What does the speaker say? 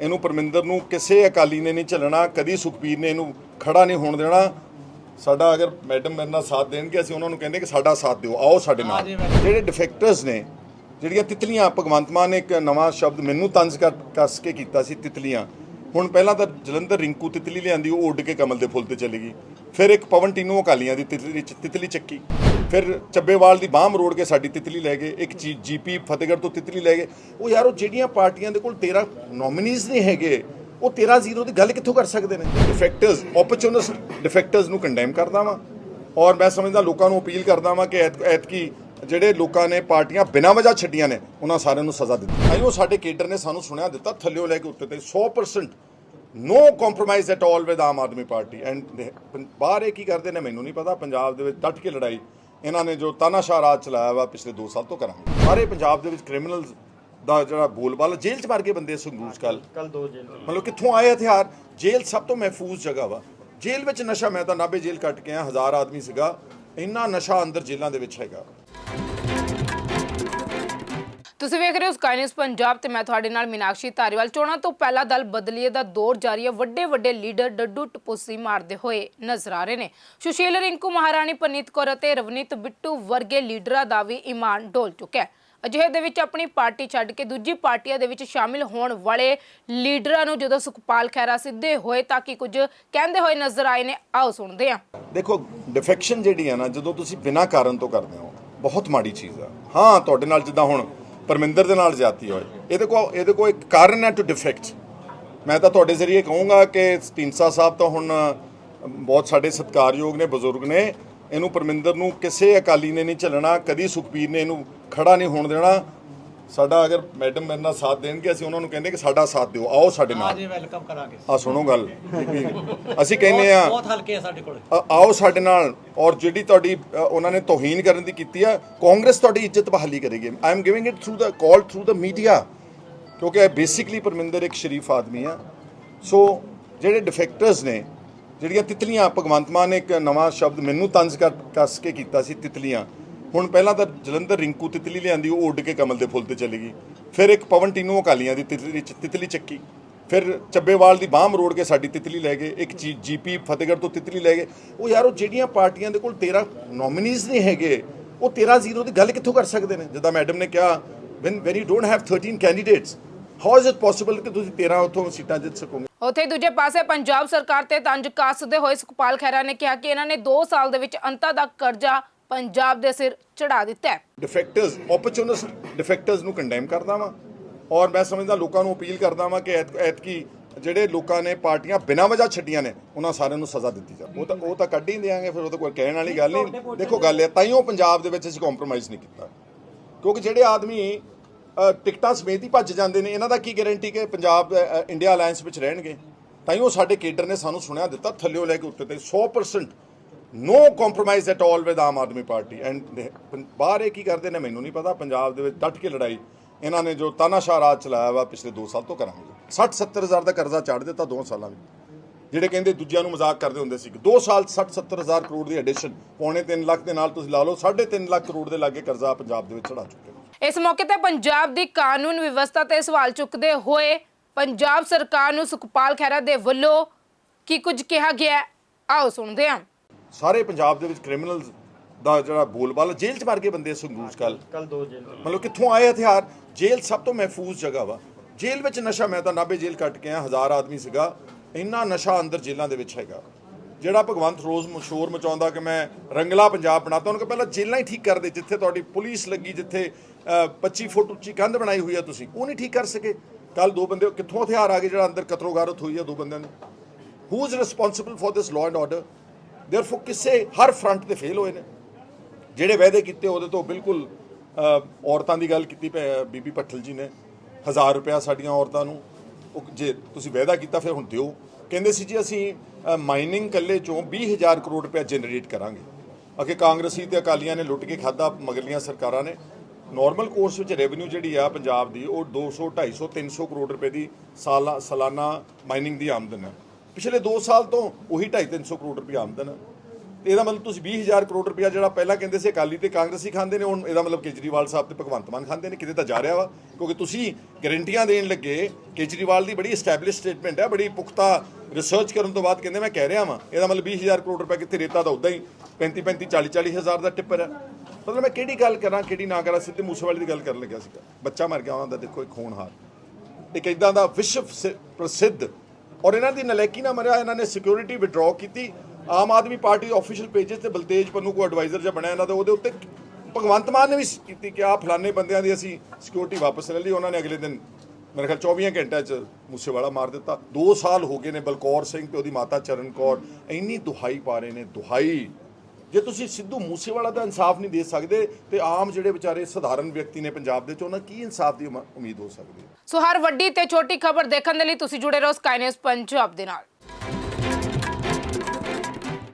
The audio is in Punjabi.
ਇਹਨੂੰ ਪਰਮਿੰਦਰ ਨੂੰ ਕਿਸੇ ਅਕਾਲੀ ਨੇ ਨਹੀਂ ਝੱਲਣਾ ਕਦੀ ਸੁਖਬੀਰ ਨੇ ਇਹਨੂੰ ਖੜਾ ਨਹੀਂ ਹੋਣ ਦੇਣਾ। ਸਾਡਾ ਅਗਰ ਮੈਡਮ ਮੇਰੇ ਨਾਲ ਸਾਥ ਦੇਣਗੇ ਅਸੀਂ ਉਹਨਾਂ ਨੂੰ ਕਹਿੰਦੇ ਕਿ ਸਾਡਾ ਸਾਥ ਦਿਓ ਆਓ ਸਾਡੇ ਨਾਲ। ਜਿਹੜੇ ਡਿਫੈਕਟਰਸ ਨੇ ਜਿਹੜੀਆਂ ਤਿਤਲੀਆਂ ਭਗਵੰਤ ਮਾਨ ਨੇ ਇੱਕ ਨਵਾਂ ਸ਼ਬਦ ਮੈਨੂੰ ਤੰਜ਼ ਕਰ ਕੱਸ ਕੇ ਕੀਤਾ ਸੀ ਤਿਤਲੀਆਂ। ਹੁਣ ਪਹਿਲਾਂ ਤਾਂ ਜਲੰਧਰ ਰਿੰਕੂ ਤਿਤਲੀ ਲਿਆਂਦੀ ਉਹ ਉੱਡ ਕੇ ਕਮਲ ਦੇ ਫੁੱਲ ਤੇ ਚਲੀ ਗਈ। ਫਿਰ ਇੱਕ ਪਵਨ ਟੀਨੂ ਅਕਾਲੀਆਂ ਦੀ ਤਿਤਲੀ ਤਿਤਲੀ ਚੱਕੀ। ਫਿਰ ਚੱਬੇਵਾਲ ਦੀ ਬਾਹਮ ਮਰੋੜ ਕੇ ਸਾਡੀ ਤਿਤਲੀ ਲੈ ਗਏ, ਇੱਕ ਜੀਪੀ ਫਤਿਹਗੜ੍ਹ ਤੋਂ ਤਿਤਲੀ ਲੈ ਗਏ। ਉਹ ਯਾਰ, ਉਹ ਜਿਹੜੀਆਂ ਪਾਰਟੀਆਂ ਦੇ ਕੋਲ 13 ਨੋਮੀਨੀਜ਼ ਨਹੀਂ ਹੈਗੇ, ਉਹ 13 ਜ਼ੀਰੋ ਦੀ ਗੱਲ ਕਿੱਥੋਂ ਕਰ ਸਕਦੇ ਨੇ? ਡਿਫੈਕਟਰਸ ਓਪਰਚੁਨਿਸਟ ਡਿਫੈਕਟਰਸ ਨੂੰ ਕੰਡੈਮ ਕਰਦਾ ਵਾਂ। ਔਰ ਮੈਂ ਸਮਝਦਾ ਲੋਕਾਂ ਨੂੰ ਅਪੀਲ ਕਰਦਾ ਵਾਂ ਕਿ ਐਤ- ਐਤਕੀ ਜਿਹੜੇ ਲੋਕਾਂ ਨੇ ਪਾਰਟੀਆਂ ਬਿਨਾਂ ਵਜ੍ਹਾ ਛੱਡੀਆਂ ਨੇ, ਉਹਨਾਂ ਸਾਰਿਆਂ ਨੂੰ ਸਜ਼ਾ ਦਿੱਤੀ ਆਈਓ ਸਾਡੇ ਕੇਡਰ ਨੇ ਸਾਨੂੰ ਸੁਣਿਆ, ਦਿੱਤਾ, ਥੱਲਿਓ ਲੈ ਕੇ ਉੱਤੇ ਤੱਕ 100% no compromise at all with Aam Aadmi party. And ਬਾਹਰ ਇਹ ਕੀ ਕਰਦੇ ਨੇ ਮੈਨੂੰ ਨਹੀਂ ਪਤਾ, ਪੰਜਾਬ ਦੇ ਵਿੱਚ ਡਟ ਕੇ ਲੜਾਈ ਇਹਨਾਂ ਨੇ ਜੋ ਤਾਨਾਸ਼ਾਹ ਰਾਜ ਚਲਾਇਆ ਵਾ ਪਿਛਲੇ 2 ਸਾਲ ਤੋਂ ਕਰਾਂਗੇ। ਸਾਰੇ ਪੰਜਾਬ ਦੇ ਵਿੱਚ ਕ੍ਰਿਮੀਨਲਸ ਦਾ ਜਿਹੜਾ ਬੋਲਬਾਲਾ ਜੇਲ੍ਹ 'ਚ ਮਾਰ ਕੇ ਬੰਦੇ ਸੰਗੂਜ ਕੱਲ ਕੱਲ ਦੋ ਜੇਲ੍ਹ ਮਤਲਬ ਕਿੱਥੋਂ ਆਏ ਹਥਿਆਰ? ਜੇਲ੍ਹ ਸਭ ਤੋਂ ਮਹਿਫੂਜ਼ ਜਗ੍ਹਾ ਵਾ। ਜੇਲ੍ਹ ਵਿੱਚ ਨਸ਼ਾ ਮੈਂ ਤਾਂ ਨਾਭੇ ਜੇਲ੍ਹ ਕੱਟ ਕੇ ਆ ਹਜ਼ਾਰ ਆਦਮੀ ਸੀਗਾ। ਇੰਨਾ ਨਸ਼ਾ ਅੰਦਰ ਜੇਲ੍ਹਾਂ ਦੇ ਵਿੱਚ ਹੈਗਾ। ਤੁਸੀਂ ਵੇਖ ਰਹੇ ਹੋ ਸਕਾਈ ਨਿਊਜ਼ ਪੰਜਾਬ ਤੇ ਮੈਂ ਤੁਹਾਡੇ ਨਾਲ ਮੀਨਾਕਸ਼ੀ ਧਾਰੀਵਾਲ। ਚੋਣਾਂ ਤੋਂ ਪਹਿਲਾ ਦਲ ਬਦਲੀਏ ਦਾ ਦੌਰ ਜਾਰੀ ਹੈ। ਵੱਡੇ ਵੱਡੇ ਲੀਡਰ ਡੱਡੂ ਟਪੋਸੀ ਮਾਰਦੇ ਹੋਏ ਨਜ਼ਰ ਆ ਰਹੇ ਨੇ। ਸੁਸ਼ੀਲ ਰਿੰਕੂ ਮਹਾਰਾਣੀ, ਪਨੀਤ ਕੌਰ ਅਤੇ ਰਵਨੀਤ ਬਿੱਟੂ ਵਰਗੇ ਲੀਡਰਾਂ ਦਾ ਵੀ ਈਮਾਨ ਡੋਲ ਚੁੱਕਿਆ ਹੈ। ਅਜਿਹੇ ਦੇ ਵਿੱਚ ਆਪਣੀ ਪਾਰਟੀ ਛੱਡ ਕੇ ਦੂਜੀ ਪਾਰਟੀਆਂ ਦੇ ਵਿੱਚ ਸ਼ਾਮਿਲ ਹੋਣ ਵਾਲੇ ਲੀਡਰਾਂ ਨੂੰ ਜਦੋਂ ਸੁਖਪਾਲ ਖਹਿਰਾ ਸਿੱਧੇ ਹੋਏ ਤਾਂ ਕਿ ਕੁਝ ਕਹਿੰਦੇ ਹੋਏ ਨਜ਼ਰ ਆਏ ਨੇ, ਆਓ ਸੁਣਦੇ ਹਾਂ। ਦੇਖੋ ਡਿਫੈਕਸ਼ਨ ਜਿਹੜੀ ਆ ਨਾ, ਜਦੋਂ ਤੁਸੀਂ ਬਿਨਾਂ ਕਾਰਨ ਤੋਂ ਕਰਦੇ ਹੋ, ਬਹੁਤ ਮਾੜੀ ਚੀਜ਼ ਆ। ਹਾਂ, ਤੁਹਾਡੇ ਨਾਲ ਜਿੱਦਾਂ ਹੁਣ ਪਰਮਿੰਦਰ ਦੇ ਨਾਲ ਜਾਤੀ ਹੋਏ। ਇਹਦੇ ਕੋ ਇਹਦੇ ਕੋ ਇੱਕ ਕਾਰਨ ਹੈ ਟੂ ਡਿਫੈਕਟ ਮੈਂ ਤਾਂ ਤੁਹਾਡੇ ਜ਼ਰੀਏ ਕਹੂੰਗਾ ਕਿ ਢੀਂਡਸਾ ਸਾਹਿਬ ਤਾਂ ਹੁਣ ਬਹੁਤ ਸਾਡੇ ਸਤਿਕਾਰਯੋਗ ਨੇ, ਬਜ਼ੁਰਗ ਨੇ। ਇਹਨੂੰ ਪਰਮਿੰਦਰ ਨੂੰ ਕਿਸੇ ਅਕਾਲੀ ਨੇ ਨਹੀਂ ਝੱਲਣਾ, ਕਦੀ ਸੁਖਬੀਰ ਨੇ ਇਹਨੂੰ ਖੜਾ ਨਹੀਂ ਹੋਣ ਦੇਣਾ। ਸਾਡਾ ਅਗਰ ਮੈਡਮ ਮੇਰੇ ਨਾਲ ਸਾਥ ਦੇਣਗੇ ਅਸੀਂ ਉਹਨਾਂ ਨੂੰ ਕਹਿੰਦੇ ਕਿ ਸਾਡਾ ਸਾਥ ਦਿਓ ਆਓ ਸਾਡੇ ਨਾਲ। ਜੀ ਵੈਲਕਮ ਕਰਾਂਗੇ। ਆ ਸੁਣੋ ਗੱਲ। ਅਸੀਂ ਕਹਿੰਦੇ ਆ ਬਹੁਤ ਹਲਕੇ ਆ ਸਾਡੇ ਕੋਲ। ਆਓ ਸਾਡੇ ਨਾਲ ਔਰ ਜਿਹੜੀ ਤੁਹਾਡੀ ਉਹਨਾਂ ਨੇ ਤੋਹੀਨ ਕਰਨ ਦੀ ਕੀਤੀ ਆ ਕਾਂਗਰਸ ਤੁਹਾਡੀ ਇੱਜ਼ਤ ਬਹਾਲੀ ਕਰੇਗੀ। I am giving it through the call through the media ਕਿਉਂਕਿ ਬੇਸਿਕਲੀ ਪਰਮਿੰਦਰ ਇੱਕ ਸ਼ਰੀਫ ਆਦਮੀ ਆ। ਸੋ ਜਿਹੜੇ ਡਿਫੈਕਟਰਸ ਨੇ ਜਿਹੜੀਆਂ ਤਿਤਲੀਆਂ ਭਗਵੰਤ ਮਾਨ ਨੇ ਇੱਕ ਨਵਾਂ ਸ਼ਬਦ ਮੈਨੂੰ ਤੰਜ਼ ਕਰ ਕੱਸ ਕੇ ਕੀਤਾ ਸੀ ਤਿਤਲੀਆਂ ਹੁਣ ਪਹਿਲਾਂ ਤਾਂ ਜਲੰਧਰ ਰਿੰਕੂ ਤਿਤਲੀ ਲਿਆਂਦੀ, ਉਹ ਉੱਡ ਕੇ ਕਮਲ ਦੇ ਫੁੱਲ ਤੇ ਚਲੀ ਗਈ। ਫਿਰ ਇੱਕ ਪਵਨ ਟੀਨੂ ਅਕਾਲੀਆਂ ਦੀ ਤਿਤਲੀ ਤਿਤਲੀ ਚੱਕੀ। ਫਿਰ ਚੱਬੇਵਾਲ ਦੀ ਬਾਹਮ ਰੋੜ ਕੇ ਸਾਡੀ ਤਿਤਲੀ ਲੈ ਗਏ। ਇੱਕ ਜੀਪੀ ਫਤਿਹਗੜ੍ਹ ਤੋਂ ਤਿਤਲੀ ਲੈ ਗਏ। ਉਹ ਯਾਰ, ਉਹ ਜਿਹੜੀਆਂ ਪਾਰਟੀਆਂ ਦੇ ਕੋਲ 13 ਨੋਮੀਨੀਜ਼ ਨਹੀਂ ਹੈਗੇ, ਉਹ 13 ਜ਼ੀਰੋ ਦੀ ਗੱਲ ਕਿੱਥੋਂ ਕਰ ਸਕਦੇ ਨੇ? ਜਿੱਦਾਂ ਮੈਡਮ ਨੇ ਕਿਹਾ when when you don't have 13 candidates how is it possible ਕਿ ਤੁਸੀਂ 13 ਉੱਥੋਂ ਸੀਟਾਂ ਜਿੱਤ ਸਕੋਗੇ? ਉੱਥੇ ਦੂਜੇ ਪਾਸੇ ਪੰਜਾਬ ਸਰਕਾਰ ਤੇ ਤੰਜ ਕੱਸਦੇ ਹੋਏ ਸੁਖਪਾਲ ਖਹਿਰਾ ਨੇ ਕਿਹਾ ਕਿ ਇਹਨਾਂ ਨੇ 2 ਸਾਲ ਦੇ ਵਿੱਚ ਅੰਤਾਂ ਦਾ ਕਰਜ਼ਾ ਪੰਜਾਬ ਦੇ ਸਿਰ ਚੜਾ ਦਿੱਤਾ ਹੈ। ਡਿਫੈਕਟਰਸ ਓਪਰਚੁਨਿਸਟ ਡਿਫੈਕਟਰਸ ਨੂੰ ਕੰਡੈਮ ਕਰਦਾ ਵਾਂ। ਔਰ ਮੈਂ ਸਮਝਦਾ ਲੋਕਾਂ ਨੂੰ ਅਪੀਲ ਕਰਦਾ ਵਾਂ ਕਿ ਐਤਕੀ ਜਿਹੜੇ ਲੋਕਾਂ ਨੇ ਪਾਰਟੀਆਂ ਬਿਨਾਂ ਵਜ੍ਹਾ ਛੱਡੀਆਂ ਨੇ, ਉਹਨਾਂ ਸਾਰਿਆਂ ਨੂੰ ਸਜ਼ਾ ਦਿੱਤੀ ਜਾਵੇ। ਉਹ ਤਾਂ ਉਹ ਤਾਂ ਕੱਢ ਹੀ ਦੇਾਂਗੇ ਫਿਰ ਉਹ ਤਾਂ ਕੋਈ ਕਹਿਣ ਵਾਲੀ ਗੱਲ ਨਹੀਂ। ਦੇਖੋ ਗੱਲ ਹੈ ਤਾਈਓ ਪੰਜਾਬ ਦੇ ਵਿੱਚ ਅਸੀਂ ਕੰਪਰੋਮਾਈਜ਼ ਨਹੀਂ ਕੀਤਾ। ਕਿਉਂਕਿ ਜਿਹੜੇ ਆਦਮੀ ਟਿਕਟਾਂ ਸਮੇਤ ਹੀ ਭੱਜ ਜਾਂਦੇ ਨੇ, ਇਹਨਾਂ ਦਾ ਕੀ ਗਾਰੰਟੀ ਕਿ ਪੰਜਾਬ ਇੰਡੀਆ ਅਲਾਈਅੰਸ ਵਿੱਚ ਰਹਿਣਗੇ? ਤਾਈਓ ਸਾਡੇ ਕੇਡਰ ਨੇ ਸਾਨੂੰ ਸੁਣਿਆ ਦਿੱਤਾ, ਥੱਲਿਓ ਲੈ ਕੇ ਉੱਤੇ ਤੱਕ 100% no compromise at all with Aam Aadmi party and ਬਾਹਰ ਇਹ ਕੀ ਕਰਦੇ ਨੇ ਮੈਨੂੰ ਨਹੀਂ ਪਤਾ, ਪੰਜਾਬ ਦੇ ਵਿੱਚ ਡਟ ਕੇ ਲੜਾਈ। ਇਹਨਾਂ ਨੇ ਜੋ ਤਾਨਾਸ਼ਾਹ ਰਾਜ ਚਲਾਇਆ ਵਾ ਪਿਛਲੇ 2 ਸਾਲ ਤੋਂ ਕਰਾਂਗੇ। 60 70 ਦਾ ਕਰਜ਼ਾ ਚਾੜ ਦਿੱਤਾ 2 ਸਾਲਾਂ ਵਿੱਚ। ਜਿਹੜੇ ਕਹਿੰਦੇ ਦੂਜਿਆਂ ਨੂੰ ਮਜ਼ਾਕ ਕਰਦੇ ਹੁੰਦੇ ਸੀ 2 ਸਾਲ 60 70 ਕਰੋੜ ਦੀ ਐਡੀਸ਼ਨ ਪੌਣੇ 3 ਲੱਖ ਦੇ ਨਾਲ ਤੁਸੀਂ ਲਾ ਲਓ 3.5 ਲੱਖ ਕਰੋੜ ਦੇ ਲਾਗੇ ਕਰਜ਼ਾ ਪੰਜਾਬ ਦੇ ਵਿੱਚ ਚੜਾ ਚੁੱਕੇ ਇਸ ਮੌਕੇ ਤੇ ਪੰਜਾਬ ਦੀ ਕਾਨੂੰਨ ਵਿਵਸਥਾ ਤੇ ਸਵਾਲ ਚੁੱਕਦੇ ਹੋਏ ਪੰਜਾਬ ਸਰਕਾਰ ਨੂੰ ਸੁਖਪਾਲ ਖਹਿਰਾ ਦੇ ਵੱਲੋਂ ਕੀ ਕੁਝ ਕਿਹਾ ਗਿਆ ਆਓ ਸੁਣਦੇ ਹਾਂ। ਸਾਰੇ ਪੰਜਾਬ ਦੇ ਵਿੱਚ ਕ੍ਰਿਮੀਨਲਸ ਦਾ ਜਿਹੜਾ ਬੋਲਬਾਲਾ ਜੇਲ੍ਹ 'ਚ ਮਾਰ ਕੇ ਬੰਦੇ ਸੰਗੂਜ ਕੱਲ ਕੱਲ ਦੋ ਜੇਲ੍ਹ ਮਤਲਬ ਕਿੱਥੋਂ ਆਏ ਹਥਿਆਰ? ਜੇਲ੍ਹ ਸਭ ਤੋਂ ਮਹਿਫੂਜ਼ ਜਗ੍ਹਾ ਵਾ। ਜੇਲ੍ਹ ਵਿੱਚ ਨਸ਼ਾ ਮੈਂ ਤਾਂ ਨਾਭੇ ਜੇਲ੍ਹ ਕੱਟ ਕੇ ਆ ਹਜ਼ਾਰ ਆਦਮੀ ਸੀਗਾ। ਇੰਨਾ ਨਸ਼ਾ ਅੰਦਰ ਜੇਲ੍ਹਾਂ ਦੇ ਵਿੱਚ ਹੈਗਾ। ਜਿਹੜਾ ਭਗਵੰਤ ਰੋਜ਼ ਮਸ਼ਹੂਰ ਮਚਾਉਂਦਾ ਕਿ ਮੈਂ ਰੰਗਲਾ ਪੰਜਾਬ ਬਣਾਤਾ ਉਹਨਾਂ ਕੋ ਪਹਿਲਾਂ ਜੇਲ੍ਹਾਂ ਹੀ ਠੀਕ ਕਰਦੇ ਜਿੱਥੇ ਤੁਹਾਡੀ ਪੁਲਿਸ ਲੱਗੀ ਜਿੱਥੇ ਅ, 25 ਫੁੱਟ ਉੱਚੀ ਕੰਧ ਬਣਾਈ ਹੋਈ ਆ ਤੁਸੀਂ ਉਹ ਨਹੀਂ ਠੀਕ ਕਰ ਸਕੇ। ਕੱਲ ਦੋ ਬੰਦੇ ਕਿੱਥੋਂ ਹਥਿਆਰ ਆ ਗਏ ਜਿਹੜਾ ਅੰਦਰ ਕਤਰੋਗਾਰਤ ਹੋਈ ਆ ਦੋ ਬੰਦਿਆਂ ਦੀ? Who is responsible for this law and order therefore ਕਿਸੇ ਹਰ ਫਰੰਟ ਤੇ ਫੇਲ ਹੋਏ ਨੇ। ਜਿਹੜੇ ਵਾਅਦੇ ਕੀਤੇ, ਉਹਦੇ ਤੋਂ ਬਿਲਕੁਲ ਔਰਤਾਂ ਦੀ ਗੱਲ ਕੀਤੀ ਪੈ- ਬੀਬੀ ਪੱਠਲ ਜੀ ਨੇ। 1000 ਰੁਪਇਆ ਸਾਡੀਆਂ ਔਰਤਾਂ ਨੂੰ। ਉਹ ਜੇ ਤੁਸੀਂ ਵਾਅਦਾ ਕੀਤਾ, ਫਿਰ ਹੁਣ ਦਿਓ। ਕਹਿੰਦੇ ਸੀ ਜੀ, ਅਸੀਂ ਮਾਈਨਿੰਗ ਕੱਲੇ ਚੋਂ 20000 ਕਰੋੜ ਰੁਪਇਆ ਜਨਰੇਟ ਕਰਾਂਗੇ। ਅਗੇ ਕਾਂਗਰਸੀ ਤੇ ਅਕਾਲੀਆਂ ਨੇ ਲੁੱਟ ਕੇ ਖਾਦਾ ਮਗਰਲੀਆਂ ਸਰਕਾਰਾਂ ਨੇ। ਨਾਰਮਲ ਕੋਰਸ ਵਿੱਚ ਰੈਵਨਿਊ ਜਿਹੜੀ ਆ ਪੰਜਾਬ ਦੀ, ਉਹ 200 250 300 ਕਰੋੜ ਰੁਪਏ ਦੀ ਸਾਲਾ, ਸਾਲਾਨਾ ਮਾਈਨਿੰਗ ਦੀ ਆਮਦਨ ਹੈ। ਪਿਛਲੇ 2 ਸਾਲ ਤੋਂ ਉਹੀ 2.5 300 ਕਰੋੜ ਰੁਪਏ ਆਮਦਨ ਹੈ ਤੇ ਇਹਦਾ ਮਤਲਬ ਤੁਸੀਂ 20000 ਕਰੋੜ ਰੁਪਇਆ ਜਿਹੜਾ ਪਹਿਲਾਂ ਕਹਿੰਦੇ ਸੀ ਅਕਾਲੀ ਤੇ ਕਾਂਗਰਸੀ ਖਾਂਦੇ ਨੇ, ਹੁਣ ਇਹਦਾ ਮਤਲਬ ਕੇਜਰੀਵਾਲ ਸਾਹਿਬ ਤੇ ਭਗਵੰਤ ਮਾਨ ਖਾਂਦੇ ਨੇ, ਕਿਤੇ ਤਾਂ ਜਾ ਰਿਹਾ ਵਾ। ਕਿਉਂਕਿ ਤੁਸੀਂ ਗਾਰੰਟੀਆਂ ਦੇਣ ਲੱਗੇ, ਕੇਜਰੀਵਾਲ ਦੀ ਬੜੀ ਐਸਟੈਬਲਿਸ਼ ਸਟੇਟਮੈਂਟ ਹੈ ਬੜੀ ਪੁਖਤਾ ਰਿਸਰਚ ਕਰਨ ਤੋਂ ਬਾਅਦ ਕਹਿੰਦੇ ਮੈਂ ਕਹਿ ਰਿਹਾ ਵਾਂ, ਇਹਦਾ ਮਤਲਬ 20000 ਕਰੋੜ ਰੁਪਏ ਕਿੱਥੇ ਰੇਤਾ ਤਾਂ ਉਦਾਂ ਹੀ 35 35 40 40 ਹਜ਼ਾਰ ਦਾ ਟਿੱਪਰ ਹੈ ਮਤਲਬ ਮੈਂ ਕਿਹੜੀ ਗੱਲ ਕਰਾਂ, ਕਿਹੜੀ ਨਾ ਕਰਾਂ, ਸਿੱਧੇ ਮੂਸੇਵਾਲੇ ਦੀ ਗੱਲ ਕਰਨ ਲੱਗਿਆ ਸੀਗਾ। ਬੱਚਾ ਮਰ ਗਿਆ ਉਹਨਾਂ ਦਾ ਦੇਖੋ ਇੱਕ ਹੋਣਹਾਰ ਇੱਕ ਇਦਾਂ ਦਾ ਵਿਸ਼ਵ ਸ- ਪ੍ਰਸਿੱਧ ਔਰ ਇਹਨਾਂ ਦੀ ਨਲਾਇਕੀ ਨਾ ਮਰਿਆ ਇਹਨਾਂ ਨੇ ਸਿਕਿਉਰਿਟੀ ਵਿਡਰਾਅ ਕੀਤੀ। ਆਮ ਆਦਮੀ ਪਾਰਟੀ ਦੇ ਆਫੀਸ਼ੀਅਲ ਪੇजेस ਤੇ ਬਲਤੇਜ ਪੰਨੂ ਕੋ ਐਡਵਾਈਜ਼ਰ ਜਿਹਾ ਬਣਿਆ ਇਹਨਾਂ ਦਾ, ਉਹਦੇ ਉੱਤੇ ਭਗਵੰਤ ਮਾਨ ਨੇ ਵੀ ਕੀਤੀ ਕਿ ਆ ਫਲਾਣੇ ਬੰਦਿਆਂ ਦੀ ਅਸੀਂ ਸਿਕਿਉਰਿਟੀ ਵਾਪਸ ਲੈ ਲਈ, ਉਹਨਾਂ ਨੇ ਅਗਲੇ ਦਿਨ ਮੇਰੇ ਖਿਆਲ 24 ਘੰਟਿਆਂ 'ਚ ਮੂਸੇਵਾਲਾ ਮਾਰ ਦਿੱਤਾ। 2 ਸਾਲ ਹੋ ਗਏ ਨੇ ਬਲਕੌਰ ਸਿੰਘ ਤੇ ਉਹਦੀ ਮਾਤਾ ਚਰਨ ਕੌਰ, ਇੰਨੀ ਦੁਹਾਈ ਪਾ ਰਹੇ ਨੇ, ਦੁਹਾਈ। ਜੇ ਤੁਸੀਂ ਸਿੱਧੂ ਮੂਸੇਵਾਲਾ ਦਾ ਇਨਸਾਫ ਨਹੀਂ ਦੇ ਸਕਦੇ ਤੇ ਆਮ ਜਿਹੜੇ ਵਿਚਾਰੇ ਸਧਾਰਨ ਵਿਅਕਤੀ ਨੇ ਪੰਜਾਬ ਦੇ ਚ ਉਹਨਾਂ ਕੀ ਇਨਸਾਫ ਦੀ ਉਮੀਦ ਹੋ ਸਕਦੀ ਹੈ? ਸੋ ਹਰ ਵੱਡੀ ਤੇ ਛੋਟੀ ਖਬਰ ਦੇਖਣ ਦੇ ਲਈ ਤੁਸੀਂ ਜੁੜੇ ਰਹੋ ਸਕਾਈ ਨਿਊਜ਼ ਪੰਜਾਬ ਦੇ ਨਾਲ।